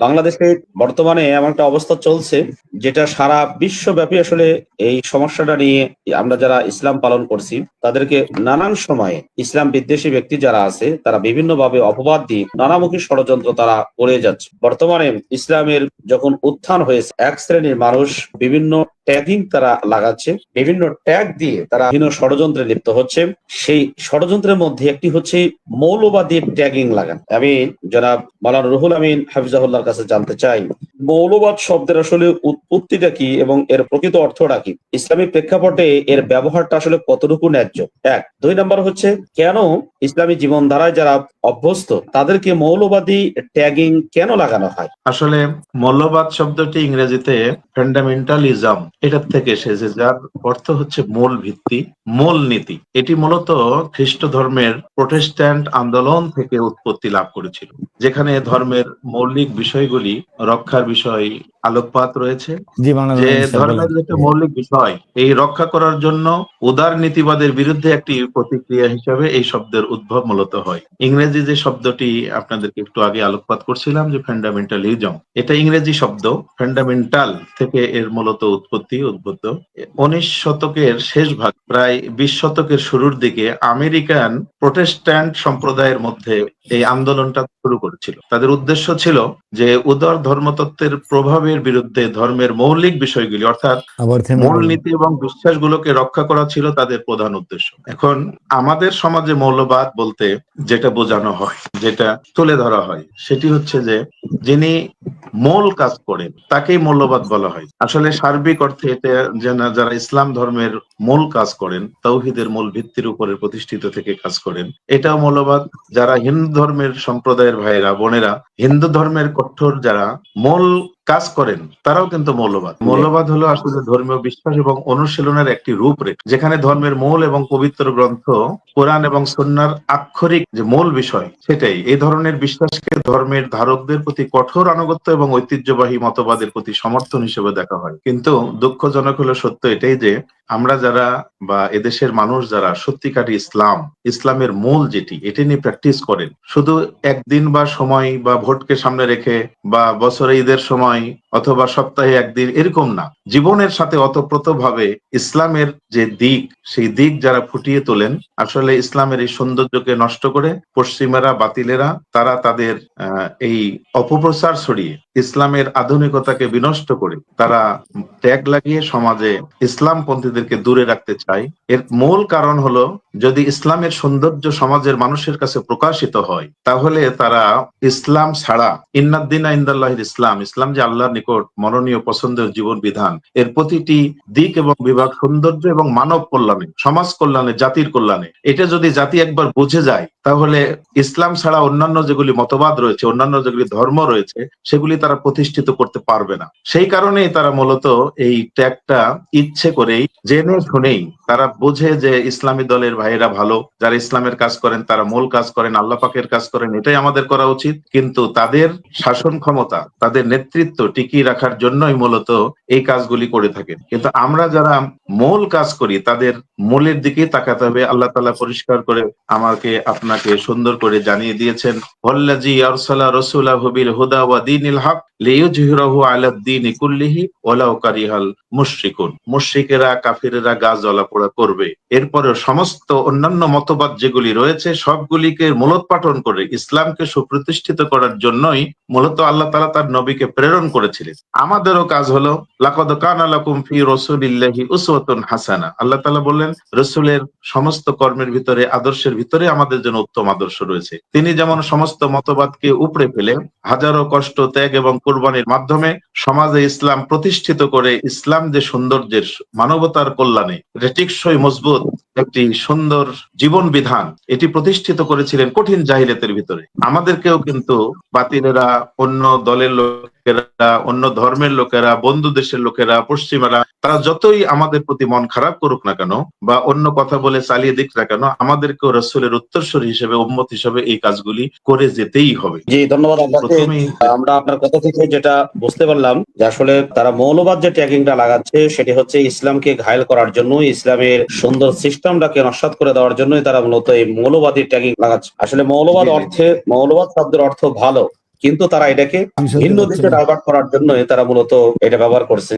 বাংলাদেশে বর্তমানে এমন একটা অবস্থা চলছে, যেটা সারা বিশ্বব্যাপী আসলে এই সমস্যাটা নিয়ে আমরা যারা ইসলাম পালন করছি, তাদেরকে নানান সময়ে ইসলাম বিদ্বেষী ব্যক্তি যারা আছে, তারা বিভিন্নভাবে অপবাদ দিয়ে নানামুখী ষড়যন্ত্র তারা করে যাচ্ছে। বর্তমানে ইসলামের যখন উত্থান হয়েছে, এক শ্রেণির মানুষ বিভিন্ন ট্যাগিং তারা লাগাচ্ছে, বিভিন্ন ট্যাগ দিয়ে তারা বিভিন্ন ষড়যন্ত্রে লিপ্ত হচ্ছে। সেই ষড়যন্ত্রের মধ্যে একটি হচ্ছে মৌলবাদী ট্যাগিং লাগান। আমি জনাব মালান রুহুল আমিন হাফিজাহুল্লাহর কাছে জানতে চাই। মৌলবাদ শব্দের আসলে উৎপত্তিটা কি এবং এর প্রকৃত অর্থটা কি? ইসলামী প্রেক্ষাপটে এর ব্যবহারটা আসলে কতটুকু ন্যায্য? এক, দুই নম্বর হচ্ছে, কেন ইসলামী জীবন জীবনধারায় যারা অভ্যস্ত, তাদেরকে মৌলবাদী ট্যাগিং কেন লাগানো হয়? আসলে মৌলবাদ শব্দটি ইংরেজিতে ফান্ডামেন্টালিজম, এটার থেকে এসেছে, যার অর্থ হচ্ছে মূল ভিত্তি, মূল নীতি। এটি মূলত খ্রিস্ট ধর্মের প্রোটেস্ট্যান্ট আন্দোলন থেকে উৎপত্তি লাভ করেছিল। যেখানে ধর্মের মৌলিক বিষয়গুলি রক্ষার বিষয় আলোকপাত রয়েছে। যে ধর্মের। যেটা মৌলিক বিষয় এই রক্ষা করার জন্য উদার নীতিবাদের বিরুদ্ধে একটি প্রতিক্রিয়া হিসাবে এই শব্দের উদ্ভব মূলত হয়। ইংরেজি যে শব্দটি আপনাদেরকে একটু আগে আলোকপাত করছিলাম যে ফান্ডামেন্টালিজম এটা ইংরেজি শব্দ ফান্ডামেন্টাল থেকে এর মূলত উৎপত্তি উদ্বুদ্ধ। উনিশ শতকের শেষ ভাগ প্রায় বিশ শতকের শুরুর দিকে আমেরিকান প্রোটেস্ট্যান্ট সম্প্রদায়ের মধ্যে এই আন্দোলনটা শুরু করেছিল। তাদের উদ্দেশ্য ছিল যে উদার ধর্মতত্ত্বের প্রভাবের বিরুদ্ধে ধর্মের মৌলিক বিষয়গুলি অর্থাৎ আবার থেমে মূল নীতি এবং বিশ্বাসগুলোকে রক্ষা করা ছিল তাদের প্রধান উদ্দেশ্য। এখন আমাদের সমাজে মৌলবাদ বলতে যেটা বোঝানো হয় যেটা তুলে ধরা হয় সেটি হচ্ছে যে যিনি মূল কাজ করেন তাকেই মৌলবাদ বলা হয়। আসলে সার্বিক অর্থে এটা যেন- যারা ইসলাম ধর্মের মূল কাজ করেন তৌহিদের মূল ভিত্তির উপরে প্রতিষ্ঠিত থেকে কাজ করেন এটাও মৌলবাদ। যারা হিন্দু ধর্মের সম্প্রদায়ের ভাইয়েরা বোনেরা হিন্দু ধর্মের কঠোর যারা মূল কাজ করেন তারাও কিন্তু মৌলবাদ। মৌলবাদ হলো আসলে ধর্মীয় বিশ্বাস এবং অনুশীলনের একটি রূপরেখ যেখানে ধর্মের মূল এবং পবিত্র গ্রন্থ কোরআন এবং সন্ন্যার আক্ষরিক যে মূল বিষয় সেটাই। এই ধরনের বিশ্বাসকে ধর্মের ধারকদের প্রতি কঠোর আনুগত্য এবং ঐতিহ্যবাহী মতবাদের প্রতি সমর্থন হিসেবে দেখা হয়। কিন্তু দুঃখজনক হলো সত্য এটাই যে আমরা যারা বা এদেশের মানুষ যারা সত্যিকারী ইসলাম, ইসলামের মূল যেটি, এটি নিয়ে প্র্যাকটিস করেন। শুধু একদিন বা সময় বা ভোটকে সামনে রেখে বা বছরে ঈদের সময় অথবা সপ্তাহে একদিন এরকম না। জীবনের সাথে অতপ্রত ভাবে ইসলামের যে দিক, সেই দিক যারা ফুটিয়ে তোলেন, আসলে ইসলামের এই সৌন্দর্যকে নষ্ট করে পশ্চিমেরা, বাতিলেরা, তারা তাদের এই অপপ্রচার ছড়িয়ে ইসলামের আধুনিকতাকে বিনষ্ট করে, তারা ট্যাগ লাগিয়ে সমাজে ইসলামপন্থীদেরকে দূরে রাখতে চাই। এর মূল কারণ হলো, যদি ইসলামের সৌন্দর্য সমাজের মানুষের কাছে প্রকাশিত হয়, তাহলে তারা ইসলাম ছাড়া, ইন্নাদ্দিনা ইন্দাল্লাহির ইসলাম ইসলাম যে আল্লাহর নিকট মনোনীয় পছন্দের জীবন বিধান, এর প্রতিটি দিক এবং বিভাগ সৌন্দর্য এবং মানব কল্যাণে, সমাজ কল্যাণে, জাতির কল্যাণে। এটা যদি জাতি একবার বুঝে যায়, তাহলে ইসলাম ছাড়া অন্যান্য যেগুলি মতবাদ রয়েছে, অন্যান্য যেগুলি ধর্ম রয়েছে, সেগুলি তারা প্রতিষ্ঠিত করতে পারবে না। সেই কারণেই তারা মূলত এই ট্যাগটা ইচ্ছে করেই জেনে শুনেই তারা বোঝে যে ইসলামী দলের ভাইয়েরা ভালো, যারা ইসলামের কাজ করেন, তারা মূল কাজ করেন, আল্লাহ পাকের কাজ করেন, এটাই আমাদের করা উচিত। কিন্তু তাদের শাসন ক্ষমতা, তাদের নেতৃত্ব টিকিয়ে রাখার জন্যই মূলত এই কাজগুলি করে থাকেন। কিন্তু আমরা যারা মূল কাজ করি, তাদের মূলের দিকে তাকাতে হবে। আল্লাহ তালা পরিষ্কার করে আমাকে, আপনাকে সুন্দর করে জানিয়ে দিয়েছেন ওয়াল্লাজি আরসালা রাসূলাহু বিল হুদা ওয়া দীনিল হক লিইয়ুজহিরাহু আলা দ্বীনি কুল্লিহি মুশরিকুন। মুশরিকেরা, কাফিরেরা গা জ্বলাপোড়া করবে। এরপরে সমস্ত অন্যান্য মতবাদ যেগুলি রয়েছে, সবগুলিকে মূলোৎপাটন করে ইসলামকে সুপ্রতিষ্ঠিত করার জন্যই মূলত আল্লাহ তালা তার নবীকে প্রেরণ করেছিলেন। আমাদেরও কাজ হলো লাকাদ কানা লাকুম ফি রাসূলিল্লাহি উসওয়াতুন হাসানা। আল্লাহ তাআলা বললেন, রসুলের সমস্ত কর্মের ভিতরে, আদর্শের ভিতরে আমাদের জন্য উত্তম আদর্শ রয়েছে। তিনি যেমন সমস্ত মতবাদকে উপড়ে ফেলে হাজারো কষ্ট, ত্যাগ এবং কোরবানির মাধ্যমে সমাজে ইসলাম প্রতিষ্ঠিত করে, ইসলাম যে সৌন্দর্যের মানবতার কল্যাণে, এটা টিকসই, মজবুত একটি সুন্দর জীবন বিধান এটি প্রতিষ্ঠিত করেছিলেন কঠিন জাহিলিয়াতের ভিতরে। আমাদেরকেও কিন্তু বাতিলেরা, অন্য দলের লোকেরা, অন্য ধর্মের লোকেরা, বন্ধু দেশের লোকেরা, পশ্চিমারা তারা যতই আমাদের প্রতি মন খারাপ করুক না কেন বা অন্য কথা বলে চালিয়ে দিক না কেন আমাদেরকেও রসুলের উত্তরস্বরী হিসেবে উম্মত হিসেবে এই কাজগুলি করে যেতেই হবে। জি ধন্যবাদ আপনাকে। আমরা আপনার কথা থেকে যেটা বুঝতে পারলাম যে আসলে তারা মৌলবাদ যে ট্যাগিংটা লাগাচ্ছে সেটি হচ্ছে ইসলামকে ঘায়ল করার জন্য ইসলামের সুন্দর সিস্টেমটাকে নস্বাত করে দেওয়ার জন্যই তারা মূলত এই মৌলবাদী ট্যাগিং লাগাচ্ছে। আসলে মৌলবাদ। অর্থে মৌলবাদ শব্দের অর্থ ভালো কিন্তু তারা এটাকে ভিন্ন দিকে ডাইভার্ট করার জন্য তারা মূলত এটা ব্যবহার করছে।